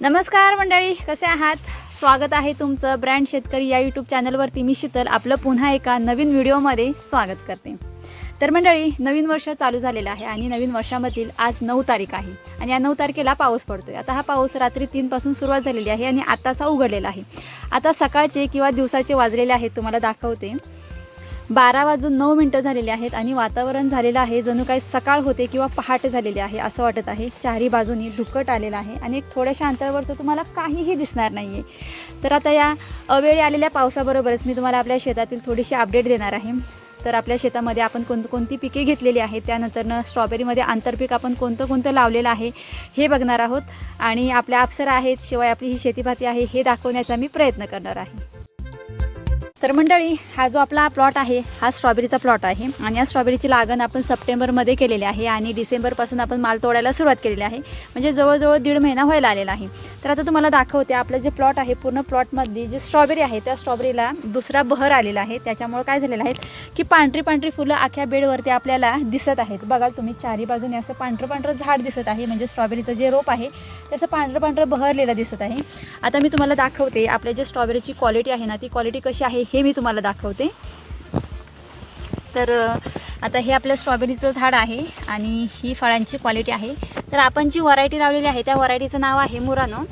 नमस्कार मंडळी कसे आहात? स्वागत आहे तुमचं ब्रँड शेतकरी या यूट्यूब चॅनलवरती. मी शीतल आपलं पुन्हा एका नवीन व्हिडिओमध्ये स्वागत करते. तर मंडळी नवीन वर्ष चालू झालेलं आहे आणि नवीन वर्षामधील आज नऊ तारीख आहे आणि या नऊ तारखेला पाऊस पडतोय. आता हा पाऊस रात्री तीनपासून सुरुवात झालेली आहे आणि आत्ताचा उघडलेला आहे. आता सकाळचे किंवा दिवसाचे वाजलेले आहेत तुम्हाला दाखवते. बारा वाजून नऊ मिनटं झालेली आहेत आणि वातावरण झालेलं आहे. जणू काही सकाळ होते किंवा पहाटे झालेली आहे असं वाटत आहे. चारही बाजूनी धुकट आलेलं आहे आणि एक थोड्याशा अंतरावरचं तुम्हाला काहीही दिसणार नाही आहे तर आता या अवेळी आलेल्या पावसाबरोबरच मी तुम्हाला आपल्या शेतातील थोडीशी अपडेट देणार आहे. तर आपल्या शेतामध्ये आपण कोण कोणती पिके घेतलेली आहेत? त्यानंतरनं स्ट्रॉबेरीमध्ये आंतरपीक आपण कोणतं कोणतं लावलेलं आहे हे बघणार आहोत. आणि आपल्या अप्सरा आहेत शिवाय आपली ही शेतीभाती आहे हे दाखवण्याचा मी प्रयत्न करणार आहे. तर मंडळी हा जो आपला प्लॉट आहे हा स्ट्रॉबेरीचा प्लॉट आहे. आणि या स्ट्रॉबेरीची लागण आपण सप्टेंबरमध्ये केलेली आहे आणि डिसेंबरपासून आपण माल तोडायला सुरुवात केलेली आहे. म्हणजे जवळजवळ दीड महिना व्हायला आलेला आहे. तर आता तुम्हाला दाखवते आपलं जे प्लॉट आहे पूर्ण प्लॉटमध्ये जी स्ट्रॉबेरी आहे त्या स्ट्रॉबेरीला दुसरा बहर आलेला आहे. त्याच्यामुळे काय झालेलं आहे की पांढरी पांढरी फुलं अख्ख्या बेडवरती आपल्याला दिसत आहेत. बघाल तुम्ही चारी बाजूने असं पांढरं पांढरं झाड दिसत आहे. म्हणजे स्ट्रॉबेरीचं जे रोप आहे त्याचं पांढरं पांढरं बहरलेलं दिसत आहे. आता मी तुम्हाला दाखवते आपल्या जे स्ट्रॉबेरीची क्वालिटी आहे ना ती क्वालिटी कशी आहे हे मी तुम्हाला दाखवते. तर आता हे आपलं स्ट्रॉबेरीचं झाड आहे आणि ही फळांची क्वालिटी आहे. तर आपण जी व्हरायटी लावलेली आहे त्या व्हरायटीचं नाव आहे मुरानो.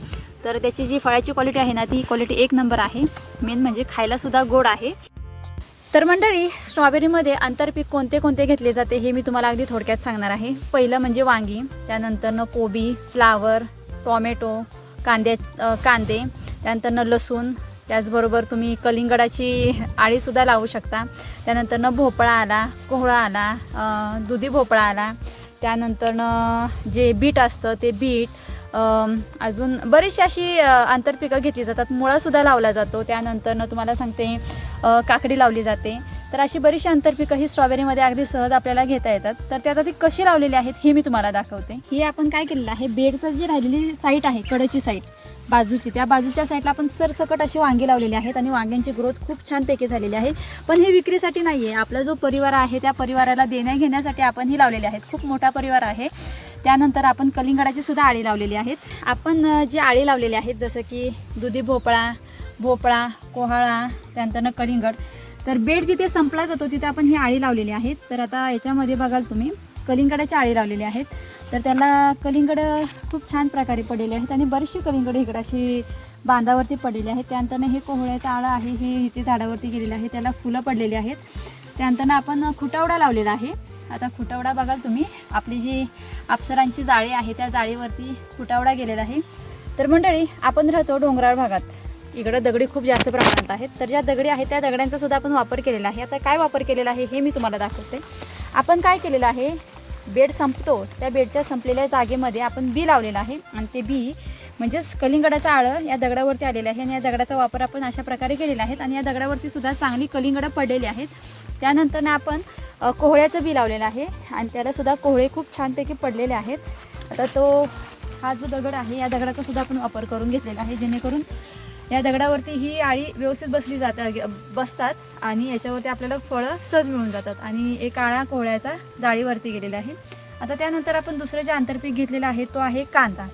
तर त्याची जी फळाची क्वालिटी आहे ना ती क्वालिटी एक नंबर आहे. मेन म्हणजे खायलासुद्धा गोड आहे. तर मंडळी स्ट्रॉबेरीमध्ये आंतरपीक कोणते कोणते घेतले जाते हे मी तुम्हाला अगदी थोडक्यात सांगणार आहे. पहिलं म्हणजे वांगी त्यानंतरनं कोबी फ्लावर टॉमॅटो कांद्या कांदे त्यानंतरनं लसूण त्याचबरोबर तुम्ही कलिंगडाची आळीसुद्धा लावू शकता. त्यानंतरनं भोपळा आला कोहळा आला दुधी भोपळा आला. त्यानंतरनं जे बीट असतं ते बीट अजून बरीचशी अशी आंतरपिकं घेतली जातात. मुळासुद्धा लावला जातो. त्यानंतरनं तुम्हाला सांगते काकडी लावली जाते. तर अशी बरीचशी आंतरपिकं ही स्ट्रॉबेरीमध्ये अगदी सहज आपल्याला घेता येतात. तर ते आता ती कशी लावलेली आहेत हे मी तुम्हाला दाखवते. हे आपण काय केलेलं आहे? बेडचं जी राहिलेली साईट आहे कडची साईट बाजूची त्या बाजूच्या साईडला आपण सरसकट अशी वांगी लावलेली आहेत आणि वांग्यांची ग्रोथ खूप छानपैकी झालेली आहे. पण हे विक्रीसाठी नाही आहे आपला जो परिवार आहे त्या परिवाराला देण्या घेण्यासाठी आपण ही लावलेले आहेत. खूप मोठा परिवार आहे. त्यानंतर आपण कलिंगडाची सुद्धा आळी लावलेली आहेत. आपण जी आळी लावलेली आहेत जसं की दुधी भोपळा भोपळा कोहाळा त्यानंतरनं कलिंगड तर बेड जिथे संपला जातो तिथे आपण ही आळी लावलेली आहेत तर आता याच्यामध्ये बघाल तुम्ही कलिंगडाची आळी लावलेली आहेत. तर त्याला कलिंगड खूप छान प्रकारे पडलेले आहेत आणि बरीचशी कलिंगड इकडं अशी बांधावरती पडलेली आहेत. त्यानंतरनं हे कोहळ्याचं आळं आहे हे इथे झाडावरती गेलेलं आहे त्याला फुलं पडलेली आहेत. त्यानंतरनं आपण खुटावडा लावलेला आहे. आता खुटावडा बघाल तुम्ही आपली जी अप्सरांची जाळी आहे त्या जाळीवरती खुटावडा गेलेला आहे. तर मंडळी आपण राहतो डोंगराळ भागात. इकडं दगडी खूप जास्त प्रमाणात आहेत. तर ज्या दगडी आहेत त्या दगड्यांचा सुद्धा आपण वापर केलेला आहे. आता काय वापर केलेला आहे हे मी तुम्हाला दाखवते. आपण काय केलेलं आहे बेड संपतो त्या बेडच्या संपलेल्या जागेमध्ये आपण बी लावलेलं आहे. आणि ते बी म्हणजेच कलिंगडाचं आळं या दगडावरती आलेलं आहे. आणि या दगडाचा वापर आपण अशा प्रकारे केलेला आहे. आणि या दगडावरती सुद्धा चांगली कलिंगडं पडलेली आहेत. त्यानंतरनं आपण कोहळ्याचं बी लावलेलं आहे. आणि त्याला सुद्धा कोहळे खूप छानपैकी पडलेले आहेत. आता तो हा जो दगड आहे या दगडाचा सुद्धा आपण वापर करून घेतलेला आहे. जेणेकरून या दगडावरती ही आळी व्यवस्थित बसली जातात बसतात आणि याच्यावरती आपल्याला फळं सहज मिळून जातात आणि एक आळा कोहळ्याचा जाळीवरती गेलेला आहे. आता त्यानंतर आपण दुसरं जे आंतरपीक घेतलेलं आहे तो आहे कांदा.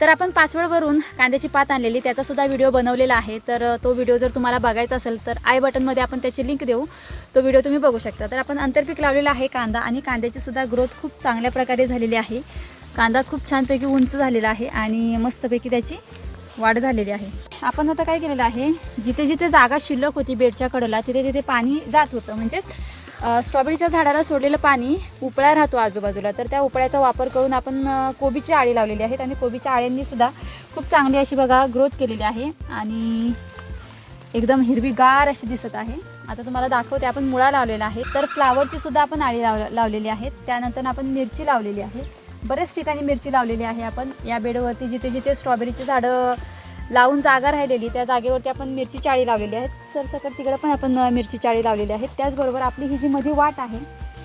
तर आपण पाचवडवरून कांद्याची पात आणलेली त्याचासुद्धा व्हिडिओ बनवलेला आहे. तर तो व्हिडिओ जर तुम्हाला बघायचा असेल तर आय बटनमध्ये आपण त्याची लिंक देऊ. तो व्हिडिओ तुम्ही बघू शकता. तर आपण आंतरपीक लावलेला आहे कांदा आणि कांद्याची सुद्धा ग्रोथ खूप चांगल्या प्रकारे झालेली आहे. कांदा खूप छानपैकी उंच झालेला आहे आणि मस्तपैकी त्याची वाढ झालेली आहे. आपण आता काय केलेलं आहे? जिथे जिथे जागा शिल्लक होती बेडच्या कडेला तिथे तिथे पाणी जात होतं. म्हणजेच स्ट्रॉबेरीच्या झाडाला सोडलेलं पाणी उपळा राहतो आजूबाजूला. तर त्या उपळ्याचा वापर करून आपण कोबीची आळी लावलेली आहेत आणि कोबीच्या आळ्यांनी सुद्धा खूप चांगली अशी बघा ग्रोथ केलेली आहे आणि एकदम हिरवीगार अशी दिसत आहे. आता तुम्हाला दाखवते आपण मुळा लावलेला आहे. तर फ्लावरची सुद्धा आपण आळी लाव लावलेली आहेत. त्यानंतर आपण मिरची लावलेली आहे. बऱ्याच ठिकाणी मिरची लावलेली आहे आपण. या बेडवरती जिथे जिथे स्ट्रॉबेरीची झाडं लावून जागा राहिलेली त्या जागेवरती आपण मिरची चाळी लावलेली आहेत. सरसकट तिकडं पण आपण मिरची चाळी लावलेली आहेत. त्याचबरोबर आपली ही जी मध्ये वाट आहे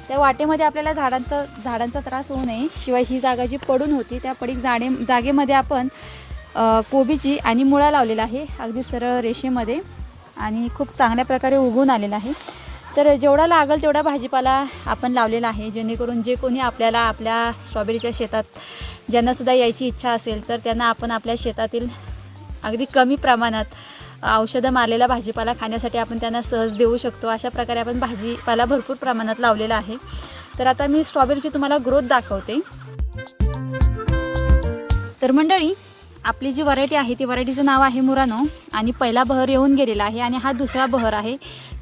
त्या वाटेमध्ये आपल्याला झाडांचा झाडांचा त्रास होऊ नये. शिवाय ही जागा जी पडून होती त्या पडीक जाडे जागेमध्ये आपण कोबीची आणि मुळा लावलेला आहे. अगदी सरळ रेषेमध्ये आणि खूप चांगल्या प्रकारे उगवून आलेला आहे. तर जेवढा लागेल तेवढा भाजीपाला आपण लावलेला आहे. जेणेकरून जे कोणी आपल्याला आपल्या स्ट्रॉबेरीच्या शेतात ज्यांनासुद्धा यायची इच्छा असेल तर त्यांना आपण आपल्या शेतातील अगदी कमी प्रमाणात औषधं मारलेला भाजीपाला खाण्यासाठी आपण त्यांना सहज देऊ शकतो. अशा प्रकारे आपण भाजीपाला भरपूर प्रमाणात लावलेला आहे. तर आता मी स्ट्रॉबेरीची तुम्हाला ग्रोथ दाखवते. तर मंडळी आपली जी व्हरायटी आहे ती व्हरायटीचं नाव आहे मुरानो. आणि पहिला बहर येऊन गेलेला आहे आणि हा दुसरा बहर आहे.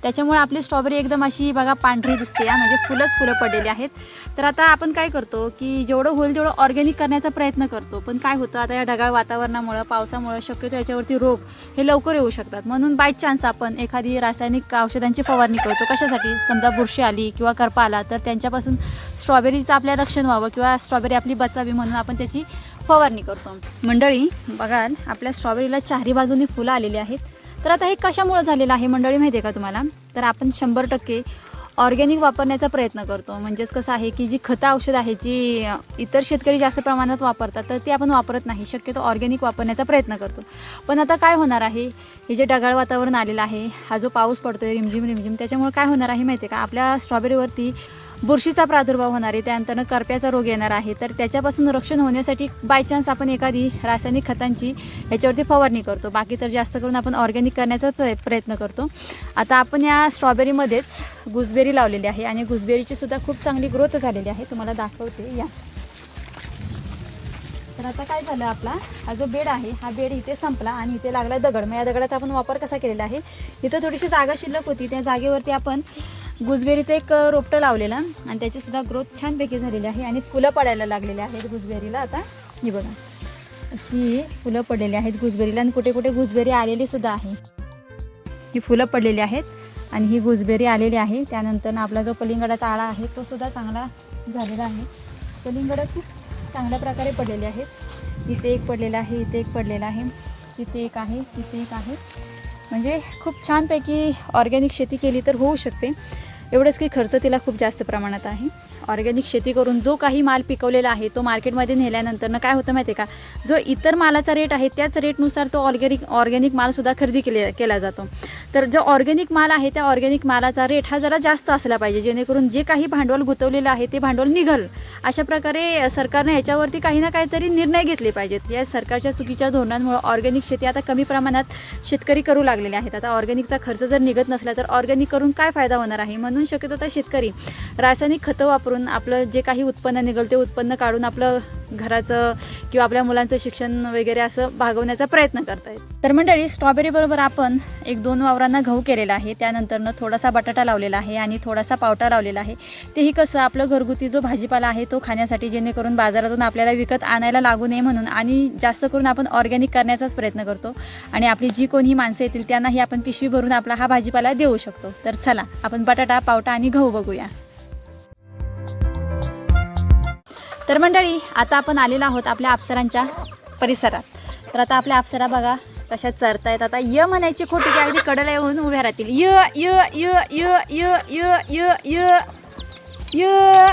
त्याच्यामुळे आपली स्ट्रॉबेरी एकदम अशी बघा पांढरी दिसते या म्हणजे फुलंच फुलं पडलेली आहेत. तर आता आपण काय करतो की जेवढं होईल तेवढं ऑर्गॅनिक करण्याचा प्रयत्न करतो. पण काय होतं आता या ढगाळ वातावरणामुळं पावसामुळं शक्यतो याच्यावरती रोग हे लवकर येऊ शकतात. म्हणून बाय चान्स आपण एखादी रासायनिक औषधांची फवारणी करतो. कशासाठी? समजा बुरशी आली किंवा करपा आला तर त्यांच्यापासून स्ट्रॉबेरीचं आपल्या रक्षण व्हावं किंवा स्ट्रॉबेरी आपली बचावी म्हणून आपण त्याची फवारणी करतो. मंडळी बघाल आपल्या स्ट्रॉबेरीला चारही बाजूनी फुलं आलेली आहेत. तर आता हे कशामुळं झालेलं आहे मंडळी माहिती आहे का तुम्हाला? तर आपण शंभर टक्के ऑर्गॅनिक वापरण्याचा प्रयत्न करतो. म्हणजेच कसं आहे की जी खतं औषध आहे जी इतर शेतकरी जास्त प्रमाणात वापरतात तर ती आपण वापरत नाही. शक्यतो ऑर्गॅनिक वापरण्याचा प्रयत्न करतो. पण आता काय होणार आहे? हे जे ढगाळ वातावरण आलेलं आहे हा जो पाऊस पडतोय रिमझिम रिमझिम त्याच्यामुळे काय होणार आहे माहिती आहे का? आपल्या स्ट्रॉबेरीवरती बुरशीचा प्रादुर्भाव होणार आहे त्यानंतर करप्याचा रोग येणार आहे तर त्याच्यापासून रक्षण होण्यासाठी बाय चान्स आपण एखादी रासायनिक खतांची याच्यावरती फवारणी करतो. बाकी तर जास्त करून आपण ऑर्गॅनिक करण्याचा प्रयत्न करतो. आता आपण या स्ट्रॉबेरीमध्येच गुजबेरी लावलेली आहे आणि गुजबेरीची सुद्धा खूप चांगली ग्रोथ झालेली आहे. तुम्हाला दाखवते. या. तर आता काय झालं आपला? हा जो बेड आहे हा बेड इथे संपला आणि इथे लागला दगड. मग या दगडाचा आपण वापर कसा केलेला आहे? इथं थोडीशी जागा शिल्लक होती. त्या जागेवरती आपण गुजबेरीचं एक रोपटं लावलेलं आणि त्याचीसुद्धा ग्रोथ छानपैकी झालेली आहे आणि फुलं पडायला लागलेली आहेत गुजबेरीला. आता ही बघा अशी फुलं पडलेली आहेत गुजबेरीला आणि कुठे कुठे गुजबेरी आलेली सुद्धा आहे. ही फुलं पडलेली आहेत आणि ही गुजबेरी आलेली आहे. त्यानंतर आपला जो कलिंगडाचा आळा आहे तो सुद्धा चांगला झालेला आहे. कलिंगड खूप चांगल्या प्रकारे पडलेले आहेत. इथे एक पडलेला आहे इथे एक पडलेला आहे. तिथे एक आहे तिथे एक आहे. म्हणजे खूप छानपैकी ऑर्गॅनिक शेती केली तर होऊ शकते. एवढंच की खर्च तिला खूप जास्त प्रमाणात आहे. ऑर्गॅनिक शेती करून जो काही माल पिकवलेला आहे तो मार्केटमध्ये नेल्यानंतर काय होतं माहिती आहे का? जो इतर मालाचा रेट आहे त्याच रेटनुसार तो ऑर्गॅनिक ऑर्गॅनिक मालसुद्धा खरेदी केले केला जातो. तर जो ऑर्गॅनिक माल आहे त्या ऑर्गॅनिक मालाचा रेट हा जरा जास्त असला पाहिजे जेणेकरून जे काही भांडवल गुंतवलेलं आहे ते भांडवल निघल. अशा प्रकारे सरकारने याच्यावरती काही ना काहीतरी निर्णय घेतले पाहिजेत. या सरकारच्या चुकीच्या धोरणांमुळे ऑर्गॅनिक शेती आता कमी प्रमाणात शेतकरी करू लागलेले आहेत. आता ऑर्गॅनिकचा खर्च जर निघत नसला तर ऑर्गॅनिक करून काय फायदा होणार आहे? म्हणून शक्यतो आता शेतकरी रासायनिक खतं वापरून आपलं जे काही उत्पन्न निघल ते उत्पन्न काढून आपलं घराचं किंवा आपल्या मुलांचं शिक्षण वगैरे असं भागवण्याचा प्रयत्न करतायत. तर मंडळी स्ट्रॉबेरी बरोबर आपण एक दोन वावरांना गहू केलेला आहे. त्यानंतरनं थोडासा बटाटा लावलेला आहे आणि थोडासा पावटा लावलेला आहे. तेही कसं आपलं घरगुती जो भाजीपाला आहे तो खाण्यासाठी जेणेकरून बाजारातून आपल्याला विकत आणायला लागू नये म्हणून आणि जास्त करून आपण ऑर्गॅनिक करण्याचाच प्रयत्न करतो. आणि आपली जी कोणी माणसं येतील त्यांनाही आपण पिशवी भरून आपला हा भाजीपाला देऊ शकतो. तर चला आपण बटाटा पावटा आणि गहू बघूया. तर मंडळी आता आपण आलेलो आहोत आपल्या अप्सरांच्या परिसरात. तर आता आपल्या अप्सरा बघा कशा चरतायत. आता य म्हणायची खोटी की अगदी कडला येऊन उभ्या राहतील. य य य य य य य य य.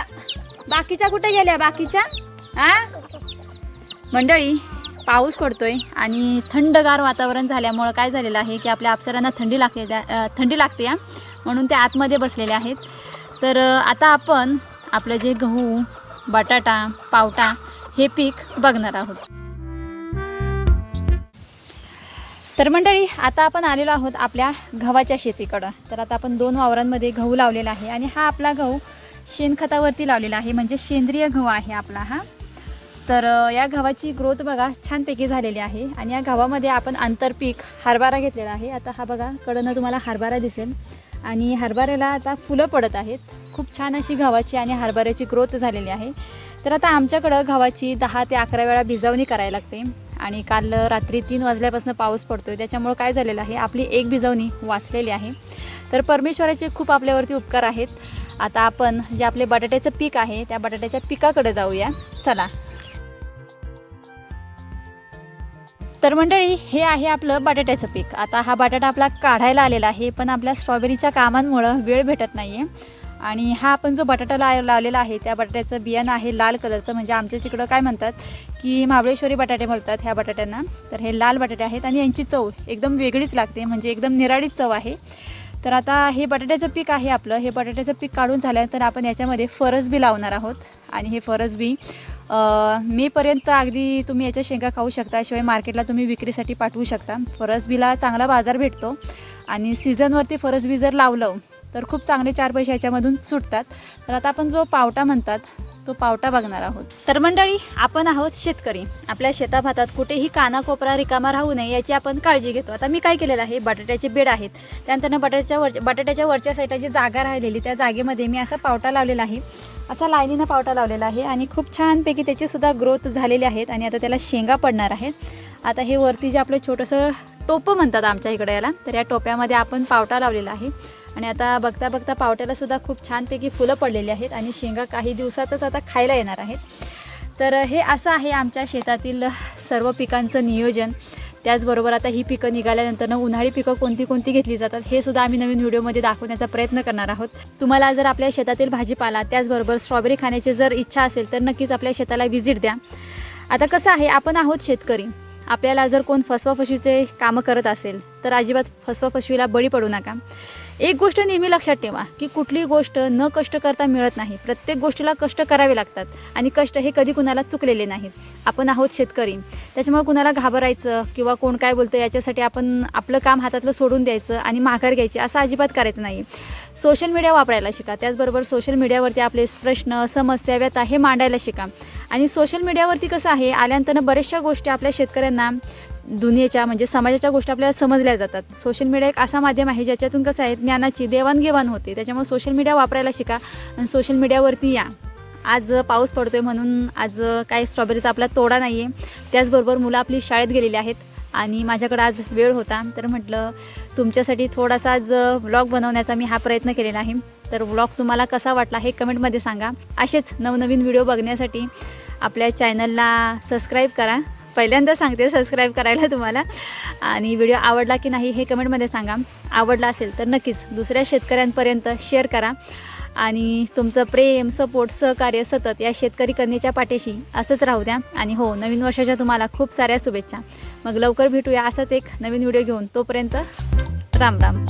बाकीच्या कुठे गेल्या? बाकीच्या? आ? मंडळी पाऊस पडतोय आणि थंडगार वातावरण झाल्यामुळं काय झालेलं आहे की आपल्या अप्सरांना थंडी लागते थंडी लागते या म्हणून ते आतमध्ये बसलेले आहेत. तर आता आपण आपलं जे गहू बटाटा पावटा हे पीक बघणार आहोत. तर मंडळी आता आपण आलेलो आहोत आपल्या गव्हाच्या शेतीकडं. तर आता आपण दोन वावरांमध्ये गहू लावलेला आहे आणि हा आपला गहू शेणखतावरती लावलेला आहे. म्हणजे सेंद्रिय गहू आहे आपला हा. तर या गव्हाची ग्रोथ बघा छानपैकी झालेली आहे आणि या गव्हामध्ये आपण आंतरपीक हरभरा घेतलेला आहे. आता हा बघा कडनं तुम्हाला हरभरा दिसेल. आणि हरभऱ्याला आता फुलं पडत आहेत. खूप छान अशी गव्हाची आणि हरभऱ्याची ग्रोथ झालेली आहे. तर आता आमच्याकडं गव्हाची दहा ते अकरा वेळा भिजवणी करायला लागते. आणि काल रात्री तीन वाजल्यापासून पाऊस पडतोय. त्याच्यामुळं काय झालेलं आहे आपली एक भिजवणी वाचलेली आहे. तर परमेश्वराचे खूप आपल्यावरती उपकार आहेत. आता आपण जे आपले बटाट्याचं पीक आहे त्या बटाट्याच्या पिकाकडे जाऊया. चला. तर मंडळी हे आहे आपलं बटाट्याचं पीक. आता हा बटाटा आपला काढायला आलेला आहे पण आपल्या स्ट्रॉबेरीच्या कामांमुळं वेळ भेटत नाही आहे आणि हा आपण जो बटाटा ला लावलेला आहे त्या बटाट्याचं बियाणं आहे लाल कलरचं. म्हणजे आमच्या तिकडं काय म्हणतात की महाबळेश्वरी बटाटे बोलतात ह्या बटाट्यांना. तर हे लाल बटाटे आहेत आणि यांची चव एकदम वेगळीच लागते. म्हणजे एकदम निराळीच चव आहे. तर आता हे बटाट्याचं पीक आहे आपलं. हे बटाट्याचं पीक काढून झाल्यानंतर आपण याच्यामध्ये फरसबी लावणार आहोत. आणि हे फरसबी बी मेपर्यंत अगदी तुम्ही याच्या शेंगा खाऊ शकता शिवाय मार्केटला तुम्ही विक्रीसाठी पाठवू शकता. फरसबीला चांगला बाजार भेटतो आणि सीझनवरती फरसबी जर लावलं तर खूप चांगले चार पैसे याच्यामधून सुटतात. तर आता आपण जो पावटा म्हणतात तो पावटा बघणार आहोत. तर मंडळी आपण आहोत शेतकरी. आपल्या शेताभातात कुठेही कानाकोपरा रिकामा राहू नये याची आपण काळजी घेतो. आता मी काय केलेलं आहे? बटाट्याचे बेड आहेत. त्यानंतर बटाट्याच्या वर बटाट्याच्या वरच्या साईडला जी जागा राहिलेली त्या जागेमध्ये मी असा पावटा लावलेला आहे. असा लाईनीनं पावटा लावलेला आहे आणि खूप छानपैकी त्याचीसुद्धा ग्रोथ झालेली आहेत आणि आता त्याला शेंगा पडणार आहेत. आता हे वरती जे आपलं छोटंसं टोपं म्हणतात आमच्या इकडे याला तर या टोप्यामध्ये आपण पावटा लावलेला आहे. आणि आता बघता बघता पावट्याला सुद्धा खूप छानपैकी फुलं पडलेली आहेत आणि शेंगा काही दिवसातच आता खायला येणार आहेत. तर हे असं आहे आमच्या शेतातील सर्व पिकांचं नियोजन. त्याचबरोबर आता ही पिकं निघाल्यानंतर उन्हाळी पिकं कोणती कोणती घेतली जातात हे सुद्धा आम्ही नवीन व्हिडिओमध्ये दाखवण्याचा प्रयत्न करणार आहोत. तुम्हाला जर आपल्या शेतातील भाजीपाला त्याचबरोबर स्ट्रॉबेरी खाण्याची जर इच्छा असेल तर नक्कीच आपल्या शेताला व्हिजिट द्या. आता कसं आहे आपण आहोत शेतकरी. आपल्याला जर कोण फसवा फसवीचे कामं करत असेल तर अजिबात फसवा फसवीला बळी पडू नका. एक गोष्ट नेहमी लक्षात ठेवा की कुठलीही गोष्ट न कष्ट करता मिळत नाही. प्रत्येक गोष्टीला कष्ट करावे लागतात आणि कष्ट हे कधी कुणाला चुकलेले नाहीत. आपण आहोत शेतकरी. त्याच्यामुळे कुणाला घाबरायचं किंवा कोण काय बोलतं याच्यासाठी आपण आपलं काम हातातलं सोडून द्यायचं आणि माघार घ्यायची असं अजिबात करायचं नाही. सोशल मीडिया वापरायला शिका. त्याचबरोबर सोशल मीडियावरती आपले प्रश्न समस्या व्यथा हे मांडायला शिका. आणि सोशल मीडियावरती कसं आहे आल्यानंतर बऱ्याचशा गोष्टी आपल्या शेतकऱ्यांना दुनियेच्या म्हणजे समाजाच्या गोष्टी आपल्याला समजल्या जातात. सोशल मीडिया एक असा माध्यम आहे ज्याच्यातून कसं आहे ज्ञानाची देवाणघेवाण होते. त्याच्यामुळे सोशल मीडिया वापरायला शिका आणि सोशल मीडियावरती या. आज पाऊस पडतोय म्हणून आज काय स्ट्रॉबेरीचा आपला तोडा नाही आहे त्याचबरोबर मुलं आपली शाळेत गेलेली आहेत आणि माझ्याकडे आज वेळ होता. तर म्हटलं तुमच्यासाठी थोडासा आज ब्लॉग बनवण्याचा मी हा प्रयत्न केलेला आहे. तर व्लॉग तुम्हाला कसा वाटला हे कमेंटमध्ये सांगा. असेच नवनवीन व्हिडिओ बघण्यासाठी आपल्या चॅनलला सबस्क्राईब करा. पहिल्यांदा सांगते सबस्क्राईब करायला तुम्हाला. आणि व्हिडिओ आवडला की नाही हे कमेंटमध्ये सांगा. आवडला असेल तर नक्कीच दुसऱ्या शेतकऱ्यांपर्यंत शेअर करा. आणि तुमचं प्रेम सपोर्ट सहकार्य सतत या शेतकरी कन्येच्या पाठीशी असंच राहू द्या. आणि हो नवीन वर्षाच्या तुम्हाला खूप साऱ्या शुभेच्छा. मग लवकर भेटूया असाच एक नवीन व्हिडिओ घेऊन. तोपर्यंत राम राम.